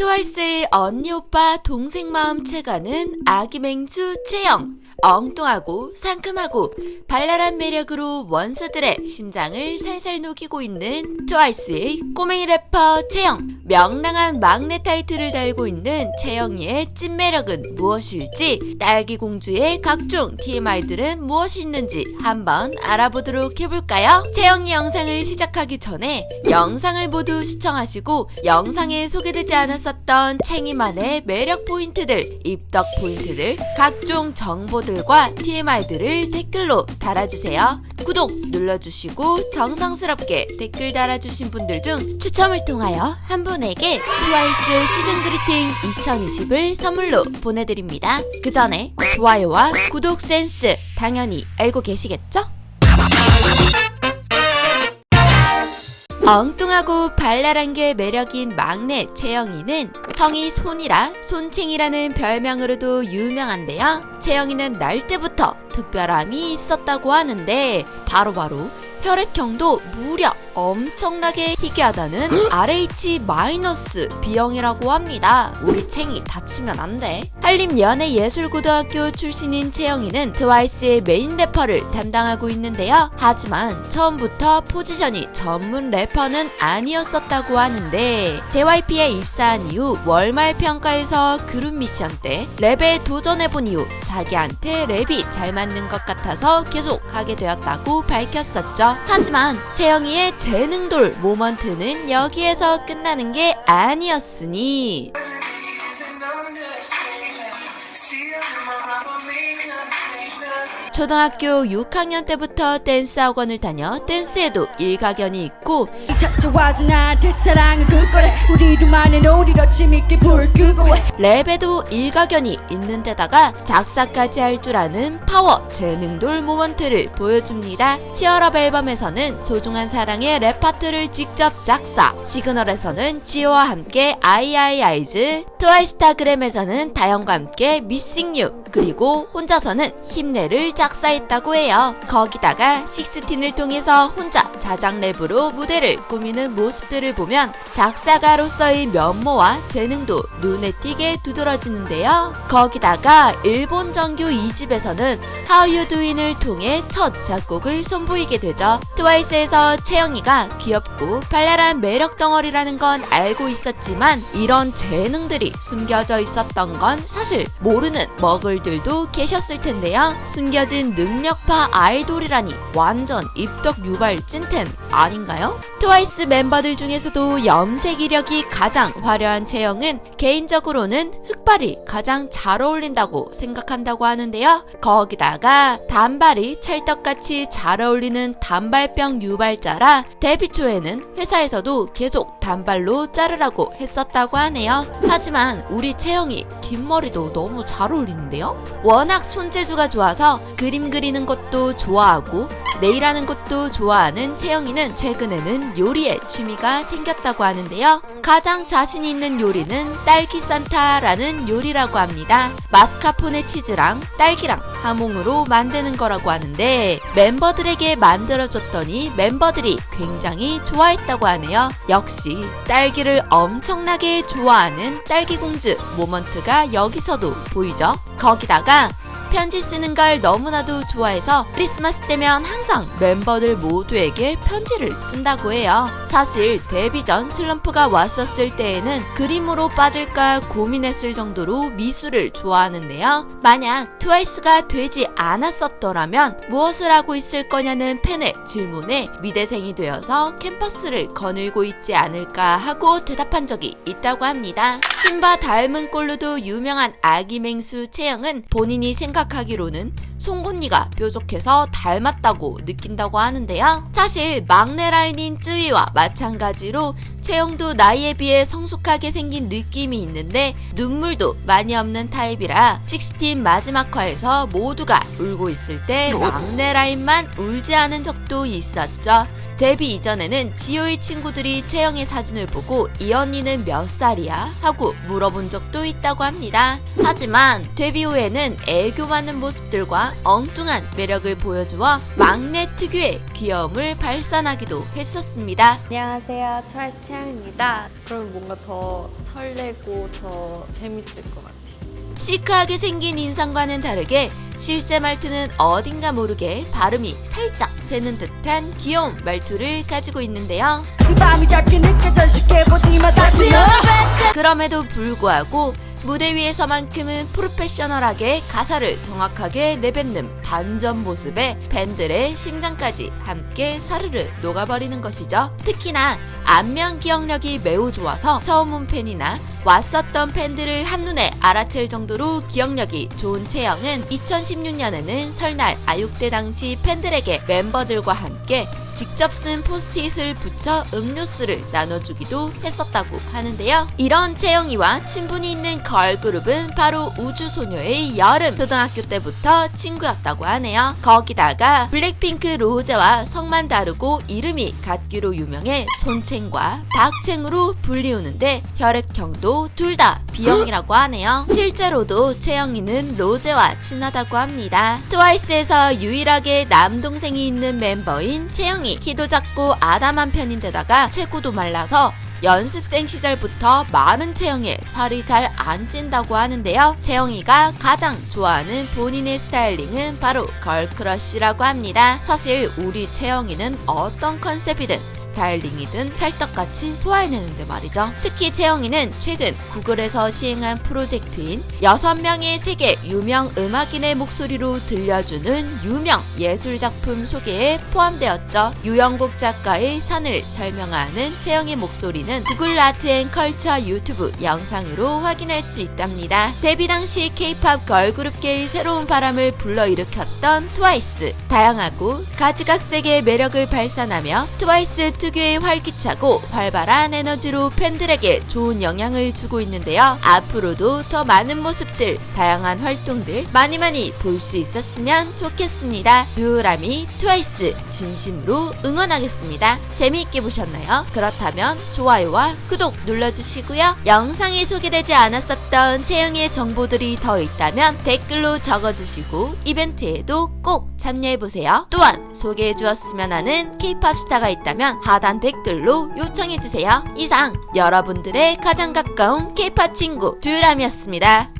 트와이스의 언니 오빠 동생 마음 채가는 아기 맹수 채영 엉뚱하고 상큼하고 발랄한 매력으로 원수들의 심장을 살살 녹이고 있는 트와이스의 꼬맹이 래퍼 채영 명랑한 막내 타이틀을 달고 있는 채영이의 찐 매력은 무엇일지 딸기 공주의 각종 TMI들은 무엇이 있는지 한번 알아보도록 해볼까요? 채영이 영상을 시작하기 전에 영상을 모두 시청하시고 영상에 소개되지 않았었던 챙이만의 매력 포인트들, 입덕 포인트들, 각종 정보들 과 TMI들을 댓글로 달아주세요. 구독 눌러주시고 정성스럽게 댓글 달아주신 분들 중 추첨을 통하여 한 분에게 트와이스 시즌 그리팅 2020을 선물로 보내드립니다. 그 전에 좋아요와 구독 센스 당연히 알고 계시겠죠? 엉뚱하고 발랄한 게 매력인 막내 채영이는 성이 손이라 손칭이라는 별명으로도 유명한데요. 채영이는 날 때부터 특별함이 있었다고 하는데 바로바로 혈액형도 무려 엄청나게 희귀하다는 RH B형이라고 합니다. 우리 챙이 다치면 안 돼. 한림 연예 예술고등학교 출신인 채영이는 트와이스의 메인 래퍼를 담당하고 있는데요. 하지만 처음부터 포지션이 전문 래퍼는 아니었었다고 하는데 JYP에 입사한 이후 월말 평가에서 그룹 미션 때 랩에 도전해본 이후 자기한테 랩이 잘 맞는 것 같아서 계속 하게 되었다고 밝혔었죠. 하지만 채영이의 재능돌 모먼트는 여기에서 끝나는 게 아니었으니 초등학교 6학년 때부터 댄스 학원을 다녀 댄스에도 일가견이 있고 랩에도 일가견이 있는 데다가 작사까지 할 줄 아는 파워 재능돌 모먼트를 보여줍니다. 치얼업 앨범에서는 소중한 사랑의 랩 파트를 직접 작사, 시그널에서는 지오와 함께 아이아이아이즈, 트와이스타그램에서는 다영과 함께 미싱 유, 그리고 혼자서는 힘내를 작사했다고 해요. 거기다가 식스틴을 통해서 혼자 자작 랩으로 무대를 꾸미는 모습들을 보면 작사가로서의 면모와 재능도 눈에 띄게 두드러지는데요. 거기다가 일본 정규 2집에서는 How You Doing을 통해 첫 작곡을 선보이게 되죠. 트와이스에서 채영이가 귀엽고 발랄한 매력 덩어리라는 건 알고 있었지만 이런 재능들이 숨겨져 있었던 건 사실 모르는 머 글들도 계셨을 텐데요. 숨겨진 능력파 아이돌이라니 완전 입덕 유발 찐텐 아닌가요? 트와이스 멤버들 중에서도 염색 이력이 가장 화려한 채영은 개인적으로는 흑발이 가장 잘 어울린다고 생각한다고 하는데요. 거기다가 단발이 찰떡같이 잘 어울리는 단발병 유발자라 데뷔 초에는 회사에서도 계속 단발로 자르라고 했었다고 하네요. 하지만 우리 채영이 뒷머리도 너무 잘 어울리 워낙 손재주가 좋아서 그림 그리는 것도 좋아하고 네일하는 것도 좋아하는 채영이는 최근에는 요리에 취미가 생겼다고 하는데요. 가장 자신 있는 요리는 딸기 산타라는 요리라고 합니다. 마스카포네 치즈랑 딸기랑 하몽으로 만드는 거라고 하는데 멤버들에게 만들어줬더니 멤버들이 굉장히 좋아했다고 하네요. 역시 딸기를 엄청나게 좋아하는 딸기 공주 모먼트가 여기서도 보이죠? 거기다가 편지 쓰는 걸 너무나도 좋아해서 크리스마스 때면 항상 멤버들 모두에게 편지를 쓴다고 해요. 사실 데뷔 전 슬럼프가 왔었을 때에는 그림으로 빠질까 고민했을 정도로 미술을 좋아하는데요. 만약 트와이스가 되지 않았었더라면 무엇을 하고 있을 거냐는 팬의 질문에 미대생이 되어서 캠퍼스를 거닐고 있지 않을까 하고 대답한 적이 있다고 합니다. 신바 닮은 꼴로도 유명한 아기 맹수 채영은 본인이 생각 하기로는 송곳니가 뾰족해서 닮았다고 느낀다고 하는데요. 사실 막내 라인인 쯔위와 마찬가지로 채영도 나이에 비해 성숙하게 생긴 느낌이 있는데 눈물도 많이 없는 타입이라 식스틴 마지막 화에서 모두가 울고 있을 때 막내 라인만 울지 않은 적도 있었죠. 데뷔 이전에는 지효의 친구들이 채영의 사진을 보고 이 언니는 몇 살이야? 하고 물어본 적도 있다고 합니다. 하지만 데뷔 후에는 애교 많은 모습들과 엉뚱한 매력을 보여주어 막내 특유의 귀여움을 발산하기도 했었습니다. 안녕하세요. 트와이스 태 양입니다. 그럼 뭔가 더 설레고 더 재밌을 것 같아요. 시크하게 생긴 인상과는 다르게 실제 말투는 어딘가 모르게 발음이 살짝 새는 듯한 귀여운 말투를 가지고 있는데요. 이 밤이 짧게 느껴져 쉽게 보지마 다시 너 그럼에도 불구하고 무대 위에서만큼은 프로페셔널하게 가사를 정확하게 내뱉는 반전 모습에 팬들의 심장까지 함께 사르르 녹아버리는 것이죠. 특히나 안면 기억력이 매우 좋아서 처음 온 팬이나 왔었던 팬들을 한눈에 알아챌 정도로 기억력이 좋은 채영은 2016년에는 설날 아육대 당시 팬들에게 멤버들과 함께 직접 쓴 포스트잇을 붙여 음료수를 나눠주기도 했었다고 하는데요. 이런 채영이와 친분이 있는 걸그룹은 바로 우주소녀의 여름 초등학교 때부터 친구였다고 하네요. 거기다가 블랙핑크 로제와 성만 다르고 이름이 같기로 유명해 손챙과 박챙으로 불리우는데 혈액형도 둘 다 B형이라고 하네요. 실제로도 채영이는 로제와 친하다고 합니다. 트와이스에서 유일하게 남동생이 있는 멤버인 채영 이 키도 작고 아담한 편인데다가 체구도 말라서 연습생 시절부터 마른 채영에 살이 잘 안 찐다고 하는데요. 채영이가 가장 좋아하는 본인의 스타일링은 바로 걸크러쉬라고 합니다. 사실 우리 채영이는 어떤 컨셉이든 스타일링이든 찰떡같이 소화해내는데 말이죠. 특히 채영이는 최근 구글에서 시행한 프로젝트인 6명의 세계 유명 음악인의 목소리로 들려주는 유명 예술작품 소개에 포함되었죠. 유영국 작가의 산을 설명하는 채영의 목소리는 구글 아트 앤 컬처 유튜브 영상으로 확인할 수 있답니다. 데뷔 당시 K-팝 걸그룹계의 새로운 바람을 불러일으켰던 트와이스. 다양하고 가지각색의 매력을 발산하며 트와이스 특유의 활기차고 활발한 에너지로 팬들에게 좋은 영향을 주고 있는데요. 앞으로도 더 많은 모습들, 다양한 활동들 많이 많이 볼 수 있었으면 좋겠습니다. 듀오라미 트와이스 진심으로 응원하겠습니다. 재미있게 보셨나요? 그렇다면 좋아요 와 구독 눌러주시고요. 영상에 소개되지 않았었던 채영의 정보들이 더 있다면 댓글로 적어주시고 이벤트에도 꼭 참여해보세요. 또한 소개해주었으면 하는 K-팝 스타가 있다면 하단 댓글로 요청해주세요. 이상 여러분들의 가장 가까운 K-팝 친구 듀람이었습니다.